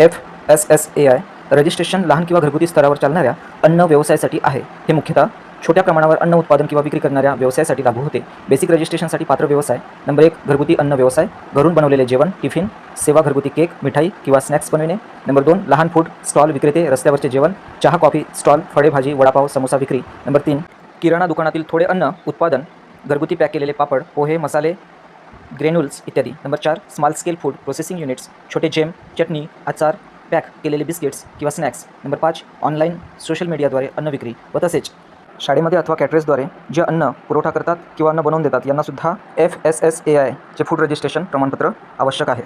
F S S A I registration लहान किंवा घरगुती स्तरावर चालणाऱ्या अन्न व्यवसायासाठी आहे. हे मुख्यतः छोट्या प्रमाणावर अन्न उत्पादन किंवा विक्री करणाऱ्या व्यवसायासाठी लागू होते. बेसिक रजिस्ट्रेशनसाठी पात्र व्यवसाय. नंबर एक घरगुती अन्न व्यवसाय. घरून बनवलेले जेवण टिफिन सेवा घरगुती केक मिठाई किंवा स्नॅक्स बनविणे. नंबर दोन लहान फूड स्टॉल विक्रेते रस्त्यावरचे जेवण चहा कॉफी स्टॉल फळे भाजी वडापाव समोसा विक्री. नंबर तीन किराणा दुकानातील थोडे अन्न उत्पादन घरगुती पॅक केलेले पापड पोहे मसाले ग्रेन्युल्स इत्यादी. नंबर चार small scale food processing units छोटे जेम चटणी आचार पॅक केलेले बिस्किट्स किंवा स्नॅक्स नंबर पाच ऑनलाईन सोशल मीडियाद्वारे अन्न विक्री व तसेच शाळेमध्ये अथवा कॅटरेसद्वारे जे अन्न पुरवठा करतात किंवा अन्न बनवून देतात यांनासुद्धा एफ एस एस ए आयचे फूड रजिस्ट्रेशन प्रमाणपत्र आवश्यक आहे.